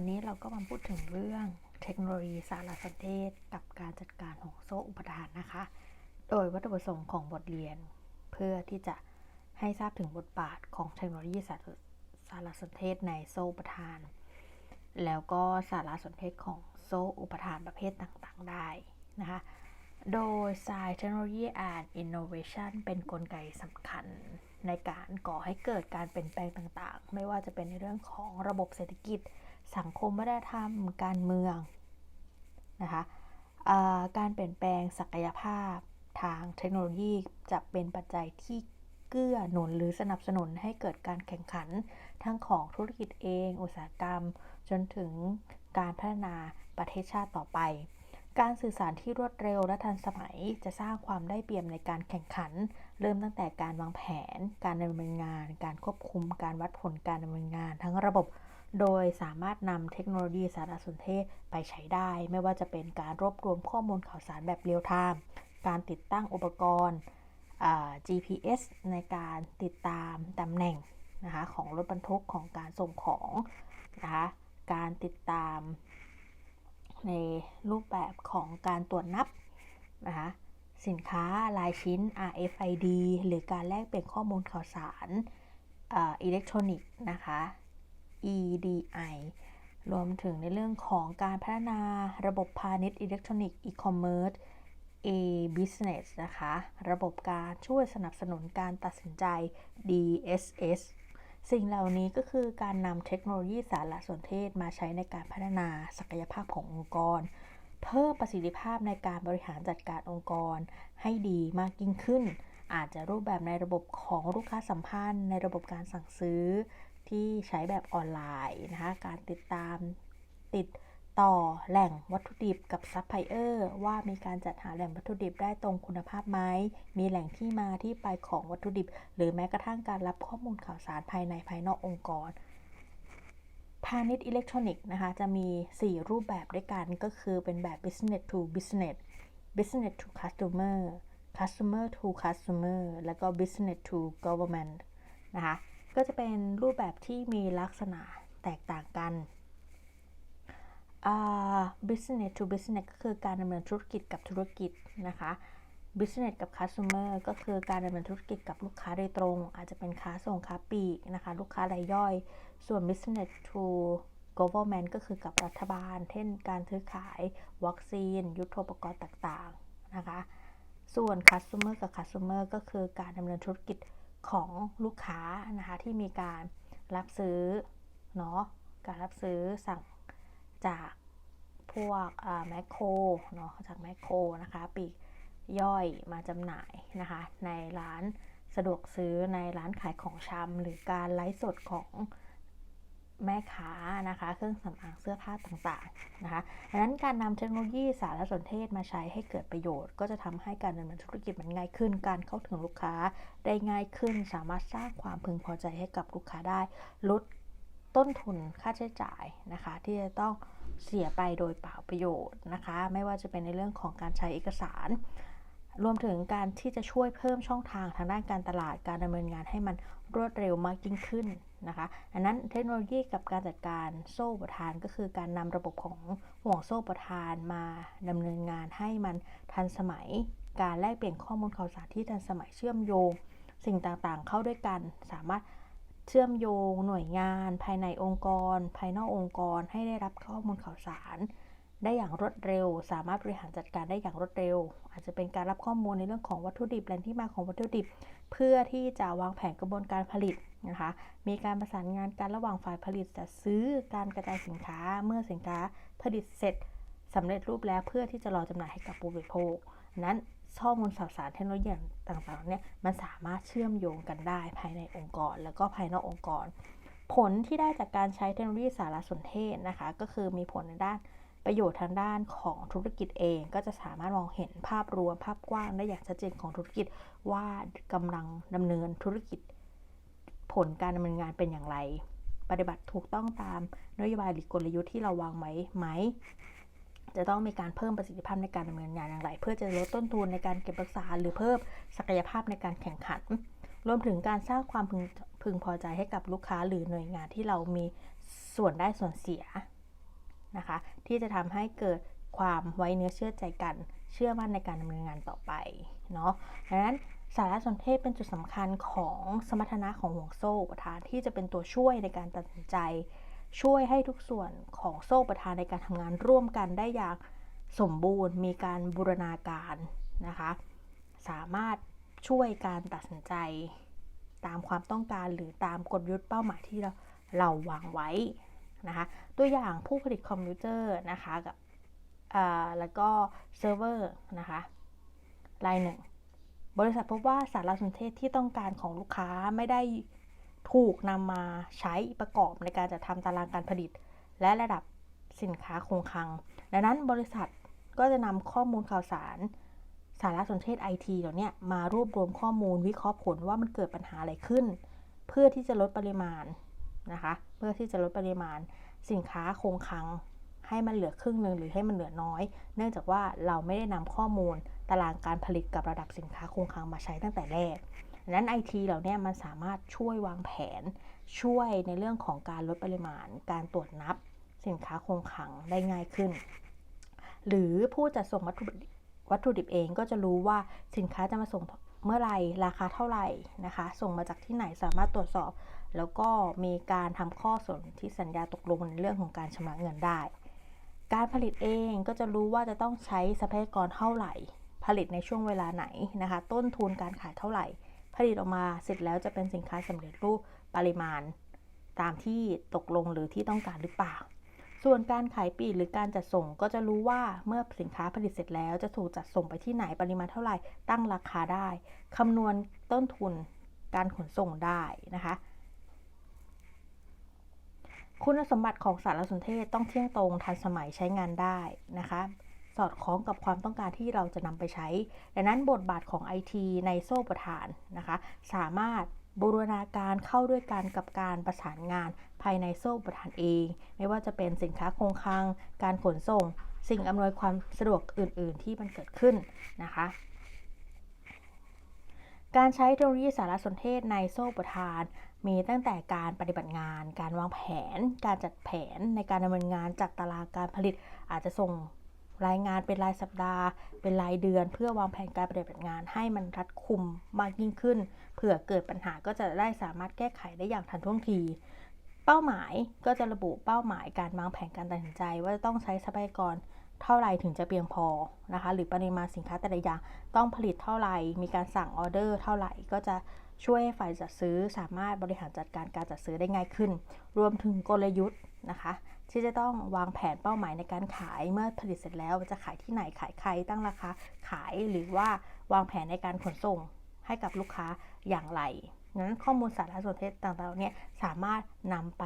วันนี้เราก็มาพูดถึงเรื่องเทคโนโลยีสารสนเทศ กับการจัดการห่วงโซ่อุปทานนะคะ โดยวัตถุประสงค์ของบทเรียน เพื่อที่จะให้ทราบถึงบทบาทของเทคโนโลยีสารสารสนเทศในโซ่อุปทาน แล้วก็สารสนเทศของโซ่อุปทานประเภทต่างๆได้นะคะ โดย Science Technology and Innovation เป็นนกลไกสำคัญในการก่อให้เกิดการเปลี่ยนแปลงต่างๆ ไม่ว่าจะเป็นในเรื่องของระบบเศรษฐกิจ สังคมวัฒนธรรม การเมืองนะคะการเปลี่ยนแปลงศักยภาพทางเทคโนโลยีจะเป็นปัจจัยที่เกื้อหนุนหรือสนับสนุนให้เกิดการแข่งขันทั้งของธุรกิจเอง อุตสาหกรรม จนถึงการพัฒนาประเทศชาติต่อไป การสื่อสารที่รวดเร็วและทันสมัยจะสร้างความได้เปรียบในการแข่งขัน เริ่มตั้งแต่การวางแผน การดำเนินงาน การควบคุม การวัดผลการดำเนินงาน ทั้งระบบ โดยสามารถนำเทคโนโลยีสารสนเทศไปใช้ได้ ไม่ว่าจะเป็นการรวบรวมข้อมูลข่าวสารแบบเรียลไทม์การติดตั้งอุปกรณ์ GPS ในการติดตามตำแหน่งนะคะของรถบรรทุกของการส่งของนะคะการติดตามในรูปแบบของการตรวจนับนะคะสินค้ารายชิ้น RFID หรือการแลกเปลี่ยนข้อมูลข่าวสารอิเล็กทรอนิกส์นะคะ EDI รวมถึงในเรื่องของการพัฒนาระบบพาณิชย์อิเล็กทรอนิกส์อีคอมเมิร์ซ e-business นะคะ ระบบการช่วยสนับสนุนการตัดสินใจ DSS สิ่งเหล่านี้ก็คือการนำเทคโนโลยีสารสนเทศมาใช้ในการพัฒนาศักยภาพขององค์กร เพิ่มประสิทธิภาพในการบริหารจัดการองค์กร ให้ดีมากยิ่งขึ้น อาจจะรูปแบบในระบบของลูกค้าสัมพันธ์ ในระบบการสั่งซื้อ ที่ใช้แบบออนไลน์นะคะการติดตามติดต่อแหล่งวัตถุดิบกับซัพพลายเออร์ว่ามีการจัดหาแหล่งวัตถุดิบได้ตรงคุณภาพไหมมีแหล่งที่มาที่ไปของวัตถุดิบ หรือแม้กระทั่งการรับข้อมูลข่าวสารภายในภายนอกองค์กรพาณิชย์อิเล็กทรอนิกส์นะคะ จะมี 4 รูปแบบด้วยกันก็คือเป็นแบบ business to business business to customer customer to customer แล้วก็ business to government นะคะ ก็จะเป็นรูปแบบที่มีลักษณะแตกต่างกัน business to business ก็คือการดำเนินธุรกิจกับธุรกิจนะคะ business กับ customer ก็คือการดำเนินธุรกิจกับลูกค้าโดยตรง อาจจะเป็นค้าส่งค้าปีกนะคะ ลูกค้ารายย่อย ส่วน business to government ก็คือกับรัฐบาล เช่น การซื้อขายวัคซีน ยุทโธปกรณ์ต่างๆนะคะ ส่วน customer กับ customer ก็คือการดำเนินธุรกิจ ของลูกค้านะคะที่มีการรับซื้อเนาะการรับซื้อสั่งจากพวกแมคโครเนาะจากแมคโครนะคะปีกย่อยมาจำหน่ายนะคะในร้านสะดวกซื้อในร้านขายของชำหรือการไลฟ์สดของ แม่ค้านะคะ เครื่องสำอางเสื้อผ้าต่างๆนะคะดังนั้นการนำเทคโนโลยีสารสนเทศมาใช้ให้เกิดประโยชน์ ก็จะทำให้การดำเนินธุรกิจมันง่ายขึ้น การเข้าถึงลูกค้าได้ง่ายขึ้น สามารถสร้างความพึงพอใจให้กับลูกค้าได้ ลดต้นทุนค่าใช้จ่ายนะคะ ที่จะต้องเสียไปโดยเปล่าประโยชน์นะคะ ไม่ว่าจะเป็นในเรื่องของการใช้เอกสาร รวมถึงการที่จะช่วยเพิ่มช่องทางทางด้านการตลาดการดำเนินงานให้มัน รวดเร็วมากยิ่งขึ้นนะคะดังนั้นเทคโนโลยีกับการจัดการโซ่ประทานก็คือการนำระบบของห่วงโซ่ประทานมาดำเนินงานให้มันทันสมัย การแลกเปลี่ยนข้อมูลข่าวสารที่ทันสมัยเชื่อมโยง สิ่งต่างๆ เข้าด้วยกันสามารถเชื่อมโยงหน่วยงาน ภายในองค์กร ภายนอกองค์กร ให้ได้รับข้อมูลข่าวสาร ได้อย่างรวดเร็ว สามารถบริหารจัดการได้อย่างรวดเร็ว อาจจะเป็นการรับข้อมูลในเรื่องของวัตถุดิบแหล่งที่มาของวัตถุดิบ เพื่อที่จะวางแผนกระบวนการผลิตนะคะ มีการประสานงานกันระหว่างฝ่ายผลิตจัดซื้อการกระจายสินค้าเมื่อสินค้าผลิตเสร็จสำเร็จรูปแล้วเพื่อที่จะรอจำหน่ายให้กับผู้บริโภค นั้นข้อมูลข่าวสารเทคโนโลยีต่างๆเนี่ยมันสามารถเชื่อมโยงกันได้ภายในองค์กร แล้วก็ภายนอกองค์กร ผลที่ได้จากการใช้เทคโนโลยีสารสนเทศนะคะ ก็คือมีผลในด้าน ประโยชน์ทางด้านของธุรกิจเอง ก็จะสามารถมองเห็นภาพรวมภาพกว้างได้อย่างชัดเจนของธุรกิจว่ากำลังดำเนินธุรกิจ ผลการดำเนินงานเป็นอย่างไร ปฏิบัติถูกต้องตามนโยบายหรือกลยุทธ์ที่เราวางไว้ไหม จะต้องมีการเพิ่มประสิทธิภาพในการดำเนินงานอย่างไร เพื่อจะลดต้นทุนในการเก็บรักษา หรือเพิ่มศักยภาพในการแข่งขัน รวมถึงการสร้างความพึงพึงพอใจให้กับลูกค้าหรือหน่วยงานที่เรามีส่วนได้ส่วนเสีย นะคะ ที่จะทำให้เกิดความไว้เนื้อเชื่อใจกัน เชื่อมั่นในการดำเนินงานต่อไปเนาะดังนั้นสารสนเทศเป็นจุดสำคัญของสมรรถนะของห่วงโซ่ประทานที่จะเป็นตัวช่วยในการตัดสินใจ ช่วยให้ทุกส่วนของโซ่ประทานในการทำงานร่วมกันได้อย่างสมบูรณ์ มีการบูรณาการนะคะ สามารถช่วยการตัดสินใจตามความต้องการหรือตามกลยุทธ์เป้าหมายที่เราเราวางไว้ นะคะ ตัวอย่างผู้ผลิตคอมพิวเตอร์นะคะกับแล้วก็เซิร์ฟเวอร์นะคะรายหนึ่ง บริษัทพบว่าสารสนเทศที่ต้องการของลูกค้าไม่ได้ถูกนำมาใช้ประกอบในการจัดทำตารางการผลิต และระดับสินค้าคงคลัง ดังนั้นบริษัทก็จะนำข้อมูลข่าวสารสารสนเทศไอทีเหล่านี้มารวบรวมข้อมูลวิเคราะห์ผลว่ามันเกิดปัญหาอะไรขึ้น เพื่อที่จะลดปริมาณ นะคะ เพื่อที่จะลดปริมาณสินค้าคงคลังให้มันเหลือครึ่งหนึ่งหรือให้มันเหลือน้อย เนื่องจากว่าเราไม่ได้นำข้อมูลตารางการผลิตกับระดับสินค้าคงคลังมาใช้ตั้งแต่แรกดังนั้นไอทีเหล่านี้มันสามารถช่วยวางแผน ช่วยในเรื่องของการลดปริมาณ การตรวจนับ สินค้าคงคลังได้ง่ายขึ้น หรือผู้จัดส่งวัตถุดิบวัตถุดิบเองก็จะรู้ว่าสินค้าจะมาส่งเมื่อไหร่ราคาเท่าไหร่นะคะ ส่งมาจากที่ไหนสามารถตรวจสอบ แล้วก็มีการทำข้อสนที่สัญญาตกลงในเรื่องของการชำระเงินได้ การผลิตเองก็จะรู้ว่าจะต้องใช้ทรัพยากรเท่าไหร่ ผลิตในช่วงเวลาไหนนะคะ ต้นทุนการขายเท่าไหร่ ผลิตออกมาเสร็จแล้วจะเป็นสินค้าสำเร็จรูปปริมาณ ตามที่ตกลงหรือที่ต้องการหรือเปล่า ส่วนการขายปีหรือการจัดส่งก็จะรู้ว่าเมื่อสินค้าผลิตเสร็จแล้ว จะถูกจัดส่งไปที่ไหนปริมาณเท่าไหร่ตั้งราคาได้คำนวณต้นทุนการขนส่งได้นะคะ คุณสมบัติของสารสนเทศต้องเที่ยงตรงทันสมัยใช้งานได้นะคะ สอดคล้องกับความต้องการที่เราจะนำไปใช้ ดังนั้นบทบาทของ IT ในโซ่ประทานนะคะ สามารถบูรณาการเข้าด้วยกันกับการประสานงานภายในโซ่ประทานเอง ไม่ว่าจะเป็นสินค้าคงคลัง การขนส่ง สิ่งอำนวยความสะดวกอื่น ๆ ที่มันเกิดขึ้นนะคะ การใช้เทคโนโลยีสารสนเทศในโซ่ประทาน มีตั้งแต่การปฏิบัติงาน การวางแผน การจัดแผนในการดำเนินงานจัดตารางการผลิต อาจจะส่งรายงานเป็นรายสัปดาห์ เป็นรายเดือน เพื่อวางแผนการปฏิบัติงาน ให้มันรัดคุมมากยิ่งขึ้น เผื่อเกิดปัญหาก็จะได้สามารถแก้ไขได้อย่างทันท่วงที เป้าหมายก็จะระบุเป้าหมายการวางแผนการตัดสินใจ ว่าจะต้องใช้ทรัพยากรเท่าไรถึงจะเพียงพอนะคะ หรือปริมาณสินค้าแต่ละอย่างต้องผลิตเท่าไหร่มีการสั่งออเดอร์เท่าไหร่ก็จะ ช่วยฝ่ายจัดซื้อสามารถบริหารจัดการการจัดซื้อได้ง่ายขึ้น รวมถึงกลยุทธ์นะคะ ที่จะต้องวางแผนเป้าหมายในการขายเมื่อผลิตเสร็จแล้วจะขายที่ไหนขายใครตั้งราคาขายหรือว่าวางแผนในการขนส่งให้กับลูกค้าอย่างไรนั้นข้อมูลสารสนเทศต่างๆเนี่ยสามารถนำไป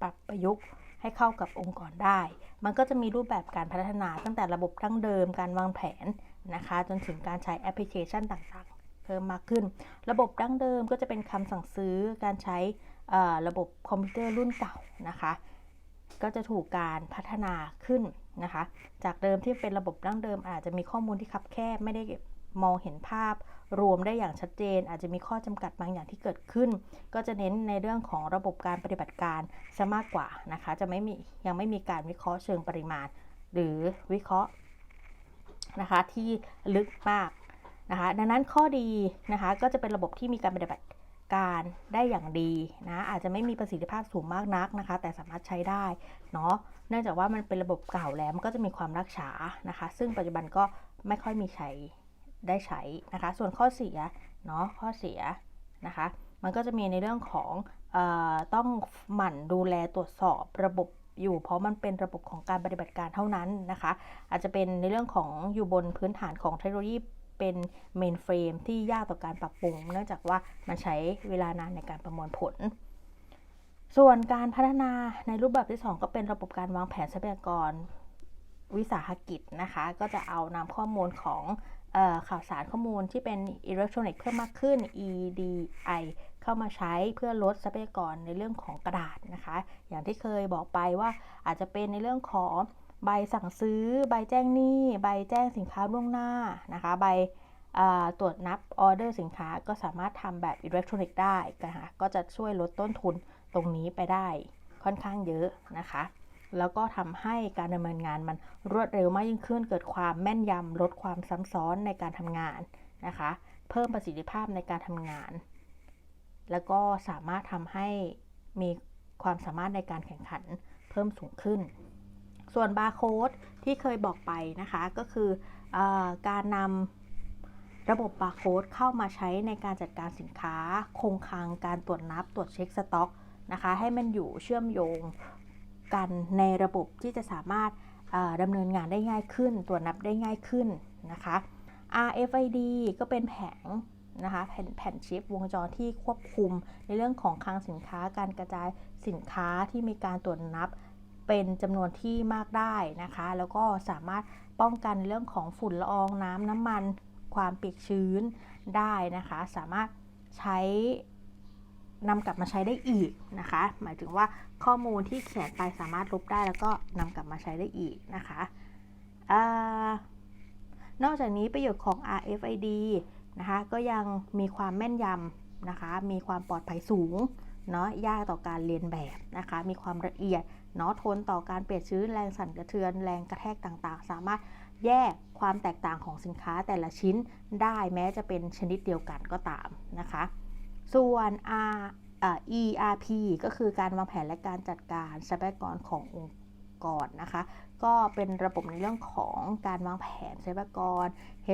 ปรับประยุกต์ให้เข้ากับองค์กรได้ มันก็จะมีรูปแบบการพัฒนาตั้งแต่ระบบดั้งเดิม การวางแผนนะคะ จนถึงการใช้แอปพลิเคชันต่างๆ เพิ่มมากขึ้น ระบบดั้งเดิมก็จะเป็นคำสั่งซื้อการใช้ระบบคอมพิวเตอร์รุ่นเก่านะคะ ก็จะถูกการพัฒนาขึ้นนะคะ จากเดิมที่เป็นระบบดั้งเดิม อาจจะมีข้อมูลที่คับแคบไม่ได้มองเห็นภาพรวมได้อย่างชัดเจน อาจจะมีข้อจำกัดบางอย่างที่เกิดขึ้น ก็จะเน้นในเรื่องของระบบการปฏิบัติการซะมากกว่านะคะ จะไม่มียังไม่มีการวิเคราะห์เชิงปริมาณ หรือวิเคราะห์นะคะที่ลึกมาก นะคะ ดังนั้นข้อดีนะคะก็จะเป็นระบบที่มีการปฏิบัติการได้อย่างดีนะอาจจะไม่มีประสิทธิภาพสูงมากนักนะคะ แต่สามารถใช้ได้เนาะเนื่องจากว่ามันเป็นระบบเก่าแล้วมันก็จะมีความรักษานะคะ ซึ่งปัจจุบันก็ไม่ค่อยมีใช้ได้ใช้นะคะ ส่วนข้อเสียเนาะข้อเสียนะคะ มันก็จะมีในเรื่องของอต้องหมั่นดูแลตรวจสอบระบบอยู่เพราะมันเป็นระบบของการปฏิบัติการเท่านั้นนะคะ อาจจะเป็นในเรื่องของอยู่บนพื้นฐานของเทคโนโลยี เป็นเมนเฟรมที่ยากต่อการปรับปรุง เนื่องจากว่ามันใช้เวลานานในการประมวลผล ส่วนการพัฒนาในรูปแบบที่ 2 ก็เป็นระบบการวางแผนทรัพยากรวิสาหกิจนะคะ ก็จะเอานำข้อมูลของข่าวสารข้อมูลที่เป็นอิเล็กทรอนิกส์เพิ่มมากขึ้น EDI เข้ามาใช้เพื่อลดทรัพยากรในเรื่องของกระดาษนะคะ อย่างที่เคยบอกไปว่าอาจจะเป็นในเรื่องของ ใบสั่งซื้อ ใบแจ้งหนี้ ใบแจ้งสินค้าล่วงหน้านะคะ ใบตรวจนับออเดอร์สินค้าก็สามารถทำแบบอิเล็กทรอนิกส์ได้นะคะก็จะช่วยลดต้นทุนตรงนี้ไปได้ค่อนข้างเยอะนะคะ แล้วก็ทำให้การดำเนินงานมันรวดเร็วมากยิ่งขึ้น เกิดความแม่นยำลดความซ้ำซ้อนในการทำงานนะคะ เพิ่มประสิทธิภาพในการทำงาน แล้วก็สามารถทำให้มีความสามารถในการแข่งขันเพิ่มสูงขึ้น ส่วนบาร์โค้ดที่เคยบอกไปนะคะก็คืออการนำระบบบาร์โค้ดเข้ามาใช้ในการจัดการสินค้า คงคลังการตรวจนับตรวจเช็คสต็อกนะคะให้มันอยู่เชื่อมโยงกันในระบบที่จะสามารถดำเนินงานได้ง่ายขึ้น ตรวจนับได้ง่ายขึ้นนะคะ RFID ก็เป็นแผงนะคะแผ่นแผ่นชิปวงจรที่ควบคุมในเรื่องของคลังสินค้าการกระจายสินค้าที่มีการตรวจนับ เป็นจำนวนที่มากได้นะคะ แล้วก็สามารถป้องกันเรื่องของฝุ่นละอองน้ำน้ำมัน ความเปียกชื้นได้นะคะ สามารถใช้นำกลับมาใช้ได้อีกนะคะ หมายถึงว่าข้อมูลที่เขียนไปสามารถลบได้แล้วก็นำกลับมาใช้ได้อีกนะคะอนอกจากนี้ประโยชน์ของ RFID นะคะ ก็ยังมีความแม่นยำนะคะ มีความปลอดภัยสูง เนาะยากต่อการเรียนแบบนะคะ มีความละเอียดเนาะทนต่อการเปลี่ยนชื้นแรงสั่นกระเทือนแรงกระแทกต่างๆ สามารถแยกความแตกต่างของสินค้าแต่ละชิ้นได้แม้จะเป็นชนิดเดียวกันก็ตามนะคะ ส่วน R ERP ก็คือการวางแผนและการจัดการทรัพยากรขององค์กรนะคะ ก็เป็นระบบในเรื่องของการวางแผนทรัพยากร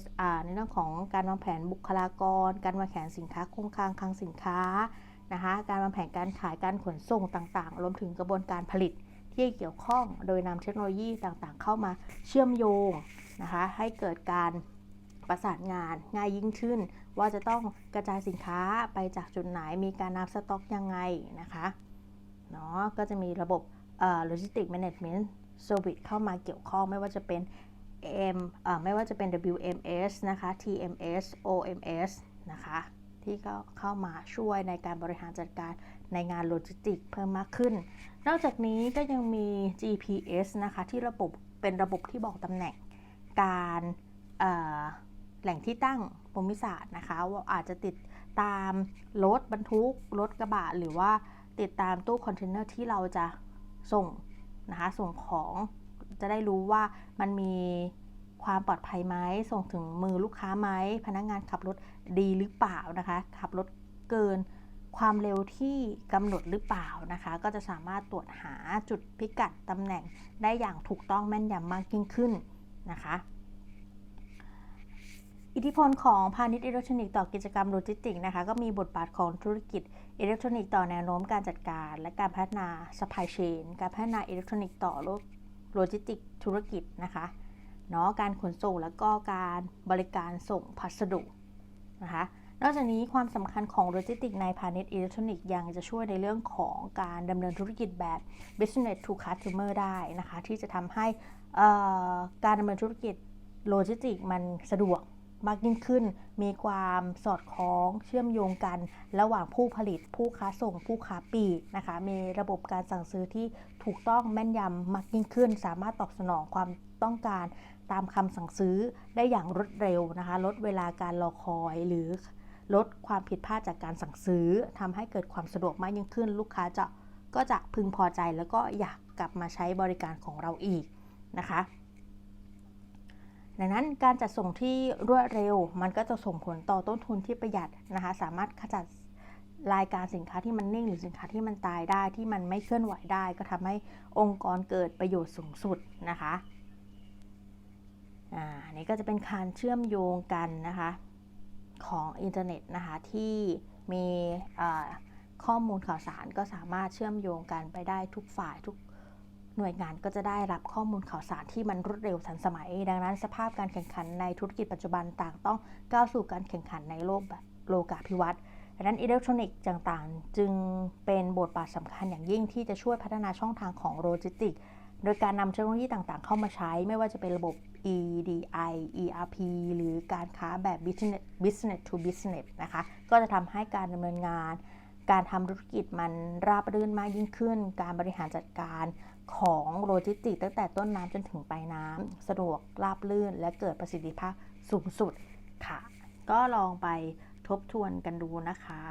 HR ในเรื่องของการวางแผนบุคลากร การวางแผนสินค้าคงคลังคลังสินค้า นะคะ การวางแผนการขายการขนส่งต่างๆ รวมถึงกระบวนการผลิตที่เกี่ยวข้อง โดยนำเทคโนโลยีต่างๆ เข้ามาเชื่อมโยงนะคะ ให้เกิดการประสานงานง่ายยิ่งขึ้น ว่าจะต้องกระจายสินค้าไปจากจุดไหนมีการนับสต็อกยังไงนะคะเนาะก็จะมีระบบเอ่อ logistic management service เข้ามาเกี่ยวข้องไม่ว่าจะเป็น M เอ่อไม่ว่าจะเป็น WMS นะคะ TMS OMS นะคะ ที่ก็เข้ามาช่วยในการบริหารจัดการในงานโลจิสติกเพิ่มมากขึ้น นอกจากนี้ก็ยังมี GPS นะคะที่ระบบเป็นระบบที่บอกตำแหน่งการแหล่งที่ตั้งภูมิศาสตร์นะคะว่าอาจจะติดตามรถบรรทุกรถกระบะหรือว่าติดตามตู้คอนเทนเนอร์ที่เราจะส่งนะคะส่งของจะได้รู้ว่ามันมี ความปลอดภัยไหมส่งถึงมือลูกค้าไหมพนักงานขับรถดีหรือเปล่านะคะ ขับรถเกินความเร็วที่กำหนดหรือเปล่านะคะ ก็จะสามารถตรวจหาจุดพิกัดตำแหน่งได้อย่างถูกต้องแม่นยำมากยิ่งขึ้นนะคะ อิทธิพลของพาณิชย์อิเล็กทรอนิกส์ต่อกิจกรรมโลจิสติกส์นะคะ ก็มีบทบาทของธุรกิจอิเล็กทรอนิกส์ต่อแนวโน้มการจัดการ และการพัฒนา supply chain การพัฒนาอิเล็กทรอนิกส์ต่อโลจิสติกส์ธุรกิจนะคะ เนาะการขนส่งแล้วก็การบริการส่งพัสดุนะคะนอกจากนี้ความสำคัญของโลจิสติกในพาณิชย์อิเล็กทรอนิกส์ยังจะช่วยในเรื่องของการดำเนินธุรกิจแบบ business to customer ได้นะคะ ที่จะทำให้การดำเนินธุรกิจโลจิสติกมันสะดวกมากยิ่งขึ้น มีความสอดคล้องเชื่อมโยงกัน ระหว่างผู้ผลิต ผู้ค้าส่ง ผู้ค้าปลีกนะคะ มีระบบการสั่งซื้อที่ถูกต้องแม่นยำมากยิ่งขึ้น สามารถตอบสนองความ ต้องการตามคำสั่งซื้อได้อย่างรวดเร็วนะคะ ลดเวลาการรอคอยหรือลดความผิดพลาดจากการสั่งซื้อทำให้เกิดความสะดวกมากยิ่งขึ้น ลูกค้าจะก็จะพึงพอใจแล้วก็อยากกลับมาใช้บริการของเราอีกนะคะ ดังนั้นการจัดส่งที่รวดเร็ว มันก็จะส่งผลต่อต้นทุนที่ประหยัดนะคะ สามารถขจัดรายการสินค้าที่มันนิ่งหรือสินค้าที่มันตายได้ที่มันไม่เคลื่อนไหวได้ ก็ทำให้องค์กรเกิดประโยชน์สูงสุดนะคะ อ่านนี้ก็จะเป็นการเชื่อมโยงกันนะคะของอินเทอร์เน็ตนะคะที่มีข้อมูลข่าวสารก็สามารถเชื่อมโยงกันไปได้ทุกฝ่ายทุกหน่วยงานก็จะได้รับข้อมูลข่าวสารที่มันรวดเร็วทันสมัย ดังนั้นสภาพการแข่งขันในธุรกิจปัจจุบันต่างต้องก้าวสู่การแข่งขันในโลกแบบโลกาภิวัตน์ดังนั้นอิเล็กทรอนิกส์ต่างๆ จึงเป็นบทบาทสำคัญอย่างยิ่งที่จะช่วยพัฒนาช่องทางของโลจิสติก โดยการนำเทคโนโลยีต่างๆ เข้ามาใช้ไม่ว่าจะเป็นระบบ EDI ERP หรือการค้าแบบ business business to business นะคะ ก็จะทำให้การดำเนินงาน การทำธุรกิจมันราบรื่นมากยิ่งขึ้น การบริหารจัดการของโลจิสติกส์ตั้งแต่ต้นน้ำจนถึงปลายน้ำสะดวกราบรื่น และเกิดประสิทธิภาพสูงสุดค่ะ ก็ลองไปทบทวนกันดูนะคะ